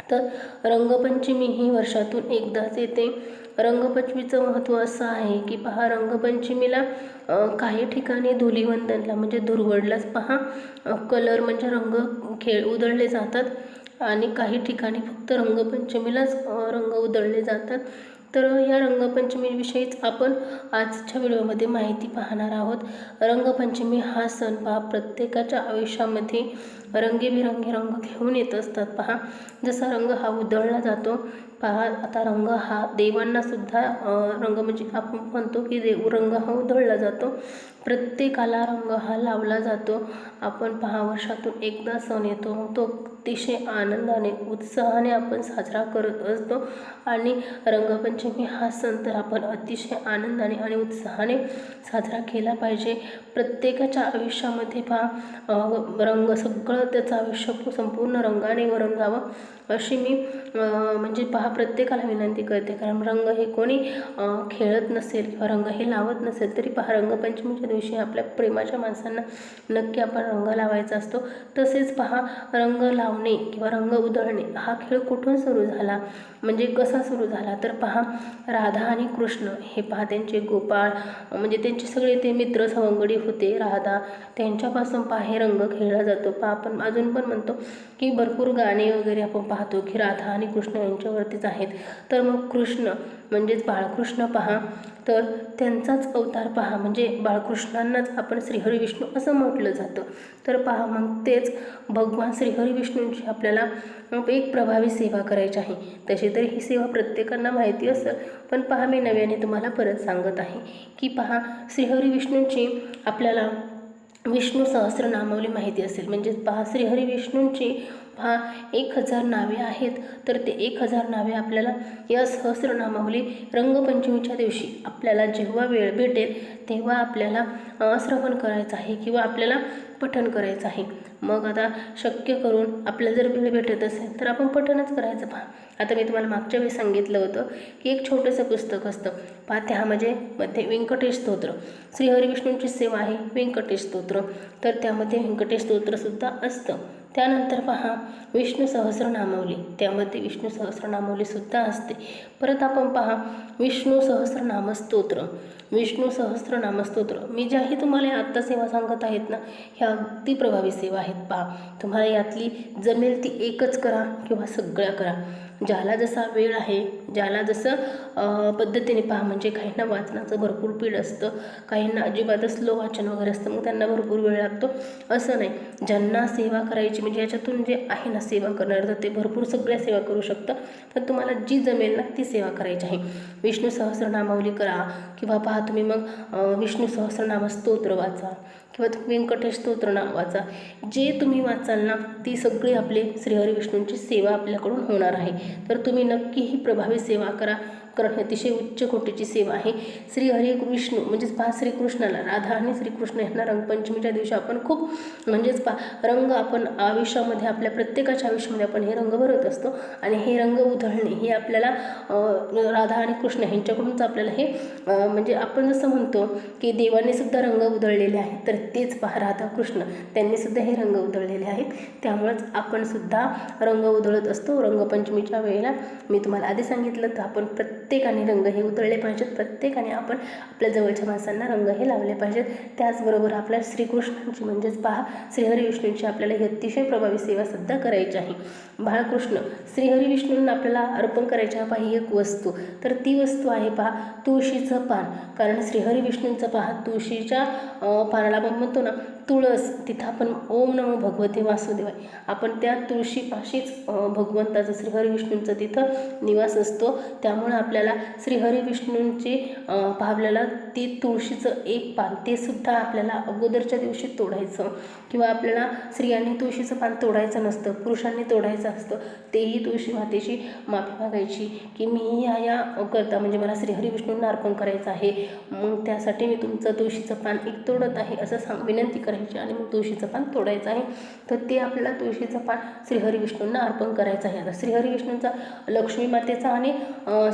तर रंगपंचमी ही वर्षातून एकदाच येते. रंगपंचमीचं महत्त्व असं आहे की पहा रंगपंचमीला काही ठिकाणी धुलीवंदनला म्हणजे धुरवडलाच पहा कलर म्हणजे रंग खेळ उधळले जातात आणि काही ठिकाणी फक्त रंगपंचमीलाच रंग उधळले जातात. तर या रंगपंचमीविषयीच आपण आजच्या व्हिडिओमध्ये माहिती पाहणार आहोत. रंगपंचमी हा सण पहा प्रत्येकाच्या आयुष्यामध्ये रंगीबिरंगी रंग घेऊन येत असतात. पहा जसा रंग हा उधळला जातो पहा आता रंग हा देवांनासुद्धा रंग म्हणजे आपण म्हणतो की देव रंग हा उधळला जातो. प्रत्येकाला रंग हा लावला जातो. आपण पहा वर्षातून एकदा सण येतो तो अतिशय आनंदाने उत्साहाने आपण साजरा करत असतो. आणि रंगपंचमी हा सण तर आपण अतिशय आनंदाने आणि उत्साहाने साजरा केला पाहिजे. प्रत्येकाच्या आयुष्यामध्ये पहा रंग सगळं त्याचं आयुष्य संपूर्ण रंगाने रंगावं अशी मी म्हणजे पहा प्रत्येकाला विनंती करते. कारण रंग हे कोणी खेळत नसेल किंवा रंग हे लावत नसेल तरी पहा रंगपंचमीच्या दिवशी आपल्या प्रेमाच्या माणसांना नक्की आपण रंग लावायचा असतो. तसेच पहा रंग लावणे किंवा रंग उधळणे हा खेळ कुठून सुरू झाला? म्हणजे कसा सुरू झाला? तर पहा राधा आणि कृष्ण हे पहा त्यांचे गोपाळ म्हणजे त्यांचे सगळे ते मित्र सवंगडी होते. राधा त्यांच्यापासून पहा हे रंग खेळला जातो. पहा आपण अजून पण म्हणतो की भरपूर गाणे वगैरे आपण पाहतो की राधा आणि कृष्ण यांच्यावरतीच आहेत. तर मग कृष्ण म्हणजेच बाळकृष्ण पहा. तर त्यांचाच अवतार पहा. म्हणजे बाळकृष्णांनाच आपण श्रीहरी विष्णू असं म्हटलं जातं. तर पहा मग तेच भगवान श्रीहरी विष्णूंची आपल्याला एक प्रभावी सेवा करायची आहे. तशी तर ही सेवा प्रत्येकांना माहिती असेल पण पहा मी नव्याने तुम्हाला परत सांगत आहे की पहा श्रीहरी विष्णूंची आपल्याला विष्णू सहस्रनामावली माहिती असेल. म्हणजेच पहा श्रीहरी विष्णूंची पहा एक हजार नावे आहेत. तर ते एक हजार नावे आपल्याला या सहस्रनामावली रंगपंचमीच्या दिवशी आपल्याला जेव्हा वेळ भेटेल तेव्हा आपल्याला श्रवण करायचं आहे किंवा आपल्याला पठण करायचं आहे. मग आता शक्य करून आपल्याला जर वेळ भेटत असेल तर आपण पठणच करायचं पहा. आता मी तुम्हाला मागच्या वेळी सांगितलं होतं की एक छोटंसं पुस्तक असतं. पहा त्यामध्ये म्हणजे मध्ये व्यंकटेश स्तोत्र. श्री विष्णूंची सेवा आहे व्यंकटेश स्तोत्र. तर त्यामध्ये व्यंकटेश स्तोत्रसुद्धा असतं. त्यानंतर पहा विष्णू सहस्रनामावली त्यामध्ये विष्णू सहस्रनामावलीसुद्धा असते. परत आपण पहा विष्णू सहस्रनामस्तोत्र विष्णू सहस्रनामस्तोत्र मी ज्याही तुम्हाला आत्ता सेवा सांगत आहेत ना ह्या अगदी प्रभावी सेवा आहेत पहा. तुम्हाला यातली जमेल ती एकच करा किंवा सगळ्या करा. ज्याला जसा वेळ आहे ज्याला जसं पद्धतीने पहा म्हणजे काहींना वाचनाचं भरपूर पीड असतं काहींना अजिबातच स्लो वाचन वगैरे असतं मग त्यांना भरपूर वेळ लागतो. असं नाही. ज्यांना सेवा करायची म्हणजे याच्यातून जे आहे ना सेवा करणार तर ते भरपूर सगळ्या सेवा करू शकतं. पण तुम्हाला जी जमेल ना ती सेवा करायची आहे. विष्णू सहस्रनामावली करा किंवा पहा तुम्ही मग विष्णू सहस्रनाम स्तोत्र वाचा. किंवा व्यंकटेश स्तोत्र ना वाचा जे तुम्ही वाचाल ना ती सगळी आपले श्रीहरी विष्णूंची सेवा आपल्याकडून होणार आहे. तर तुम्ही नक्की ही प्रभावी सेवा करा कारण अतिशय उच्च कोटीची सेवा आहे. श्रीहरी विष्णू म्हणजेच पहा श्रीकृष्णाला राधा आणि श्रीकृष्ण यांना रंगपंचमीच्या दिवशी आपण खूप म्हणजेच पा रंग आपण आयुष्यामध्ये आपल्या प्रत्येकाच्या आयुष्यामध्ये आपण हे रंग भरत असतो. आणि हे रंग उधळणे हे आपल्याला राधा आणि कृष्ण यांच्याकडूनच आपल्याला हे म्हणजे आपण जसं म्हणतो की देवाने सुद्धा रंग उधळलेले आहेत तर तेच पहा राधा कृष्ण त्यांनी सुद्धा हे रंग उधळलेले आहेत. त्यामुळेच आपण सुद्धा रंग उधळत असतो. रंगपंचमीच्या वेळेला मी तुम्हाला आधी सांगितलं तर आपण प्रत्येकाने रंग हे उतरले पाहिजेत. प्रत्येकाने आपण आपल्या जवळच्या माणसांना रंग हे लावले पाहिजेत. त्याचबरोबर आपल्या श्रीकृष्णांची म्हणजेच पहा श्रीहरी विष्णूंची आपल्याला ही अतिशय प्रभावी सेवा सध्या करायची आहे. बाळकृष्ण श्रीहरी विष्णूंना आपल्याला अर्पण करायची आहे पहा ही एक वस्तू. तर ती वस्तू आहे पहा तुळशीचं पान. कारण श्रीहरी विष्णूंचं पहा तुळशीच्या पानाला आपण म्हणतो ना तुळस तिथं आपण ओम नमो भगवते वासुदेवाय. आपण त्या तुळशीपाशीच भगवंताचं श्रीहरी विष्णूंचं तिथं निवास असतो. त्यामुळं आपल्याला श्रीहरी विष्णूंची आपल्याला ती तुळशीचं एक पान ते सुद्धा आपल्याला अगोदरच्या दिवशी तोडायचं. किंवा आपल्याला स्त्रियांनी तुळशीचं पान तोडायचं नसतं पुरुषांनी तोडायचं असतं तेही तुळशी मातेची माफी मागायची. की मी या या करता म्हणजे मला श्रीहरी विष्णूंना अर्पण करायचं आहे. मग त्यासाठी मी तुमचं तुळशीचं पान एक तोडत आहे असं सांग विनंती करायची आणि मग तुळशीचं पान तोडायचं आहे. तर ते आपल्याला तुळशीचं पान श्रीहरी विष्णूंना अर्पण करायचं आहे. आता श्रीहरी विष्णूंचा लक्ष्मी मातेचा आणि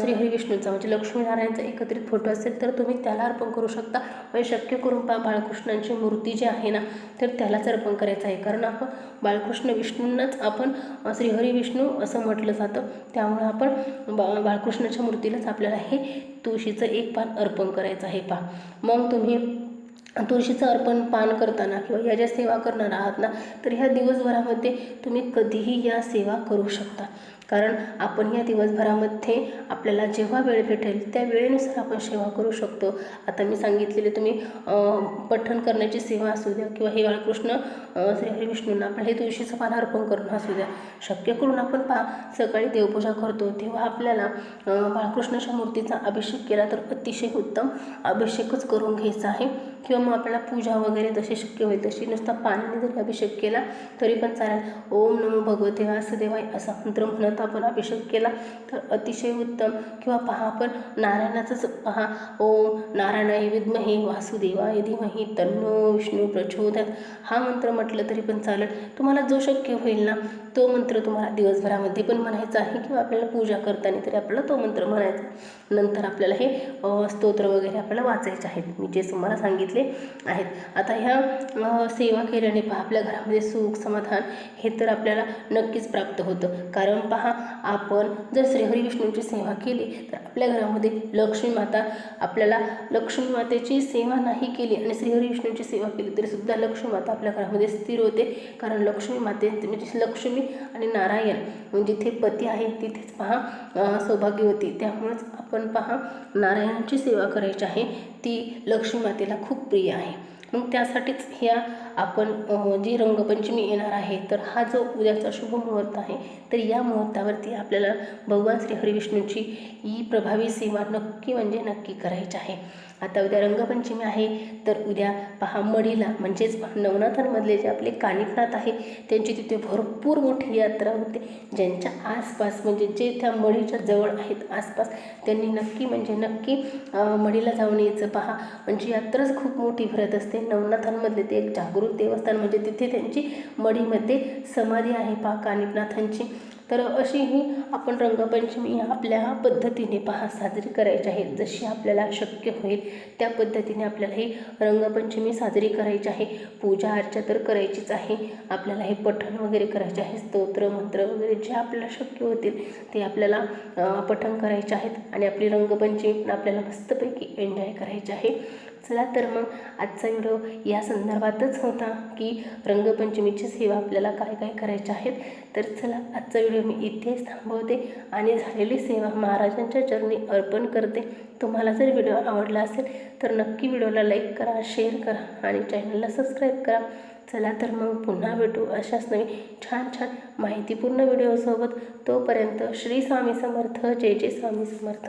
श्रीहरी विष्णूंचा म्हणजे लक्ष्मीनारायणचा एकत्रित फोटो असेल तर तुम्ही त्याला अर्पण करू शकता. म्हणजे शक्य करून पा बाळकृष्णांची मूर्ती जी आहे ना तर त्यालाच अर्पण करायचं आहे. कारण आपण बाळकृष्ण विष्णूंनाच आपण श्रीहरी विष्णू असं म्हटलं जातं. त्यामुळं आपण बा बाळकृष्णाच्या मूर्तीलाच आपल्याला हे तुळशीचं एक पान अर्पण करायचं आहे पा मग तुम्ही तुळशीचं अर्पण पान करताना किंवा या ज्या सेवा करणार आहात ना तर ह्या दिवसभरामध्ये तुम्ही कधीही या सेवा करू शकता. कारण आपण या दिवसभरामध्ये आपल्याला जेव्हा वेळ भेटेल त्या वेळेनुसार आपण सेवा करू शकतो. आता मी सांगितलेले तुम्ही पठण करण्याची सेवा असू द्या किंवा हे बाळकृष्ण श्री हरी विष्णूंना आपल्याला हे तुळशीचं पान अर्पण करणं असू द्या. शक्य करून आपण पा सकाळी देवपूजा करतो तेव्हा आपल्याला बाळकृष्णाच्या मूर्तीचा अभिषेक केला तर अतिशय उत्तम अभिषेकच करून घ्यायचा आहे. किंवा मग आपल्याला पूजा वगैरे जशी शक्य होईल तशी नुसता पाण्याने जरी अभिषेक केला तरी पण चालेल. ओम नमो भगवते वासुदेवाय असा मंत्र म्हणत आपण अभिषेक केला तर अतिशय उत्तम. किंवा पहा आपण नारायणाचंच पहा. ओम नारायणाय विद्महे वासुदेवाय धीमहि तन्नो विष्णू प्रचोदयात. हा मंत्र म्हटलं तरी पण चालेल. तुम्हाला जो शक्य होईल ना तो मंत्र तुम्हाला दिवसभरामध्ये पण म्हणायचा आहे किंवा आपल्याला पूजा करताना तरी आपल्याला तो मंत्र म्हणायचा नंतर आपल्याला हे स्तोत्र वगैरे आपल्याला वाचायचे आहेत. मी जे तुम्हाला सांगितले आहेत. आता ह्या सेवा केल्याने पहा आपल्या घरामध्ये सुख समाधान हे तर आपल्याला नक्कीच प्राप्त होतं. कारण पहा आपण जर श्रीहरी विष्णूंची सेवा केली तर आपल्या घरामध्ये लक्ष्मी माता आपल्याला लक्ष्मी मातेची सेवा नाही केली आणि श्रीहरी विष्णूंची सेवा केली तरीसुद्धा लक्ष्मी माता आपल्या घरामध्ये स्थिर होते. कारण लक्ष्मी माते म्हणजे लक्ष्मी आणि नारायण म्हणजे जिथे पती आहे तिथेच पहा सौभाग्य होती त्यामुळेच आपण पहा नारायणाची सेवा करायची आहे ती लक्ष्मी मातेला खूप प्रिय आहे. मग त्यासाठीच ह्या आपण जी रंगपंचमी येणार आहे तर हा जो उद्याचा शुभ मुहूर्त आहे तर या मुहूर्तावरती आपल्याला भगवान श्री हरिविष्णूंची ही प्रभावी सेवा नक्की म्हणजे नक्की करायची आहे. आता उद्या रंगपंचमी आहे तर उद्या पहा मढीला म्हणजेच नवनाथांमधले जे आपले कानिकनाथ आहे त्यांची तिथे भरपूर मोठी यात्रा होते. ज्यांच्या आसपास म्हणजे जे त्या मढीच्या जवळ आहेत आसपास त्यांनी नक्की म्हणजे नक्की मढीला जाऊन यायचं. पहा म्हणजे यात्राच खूप मोठी भरत असते. नवनाथांमधले ते एक जागृत देवस्थान म्हणजे तिथे त्यांची मढीमध्ये समाधी आहे पहा कानिकनाथांची तर अशी ही आपण रंगपंचमी आपल्या पद्धतीने पहा साजरी करायची आहे. जशी आपल्याला शक्य होईल त्या पद्धतीने आपल्याला ही रंगपंचमी साजरी करायची आहे. पूजा अर्चा तर करायचीच आहे. आपल्याला हे पठण वगैरे करायचे आहे. स्तोत्र मंत्र वगैरे जे आपल्याला शक्य होतील ते आपल्याला पठण करायचे आहेत. आणि आपली रंगपंचमी पण आपल्याला मस्तपैकी एन्जॉय करायची आहे. चला तर मग आजचा व्हिडिओ या संदर्भातच होता की रंगपंचमीची सेवा आपल्याला काय काय करायच्या आहेत. तर चला आजचा व्हिडिओ मी इथेच थांबवते आणि झालेली सेवा महाराजांच्या चरणी अर्पण करते. तुम्हाला जर व्हिडिओ आवडला असेल तर नक्की व्हिडिओला लाईक करा शेअर करा आणि चॅनलला सबस्क्राईब करा. चला तर मग पुन्हा भेटू अशाच नवीन छान छान माहितीपूर्ण व्हिडिओसोबत. तोपर्यंत श्री स्वामी समर्थ जय जय स्वामी समर्थ.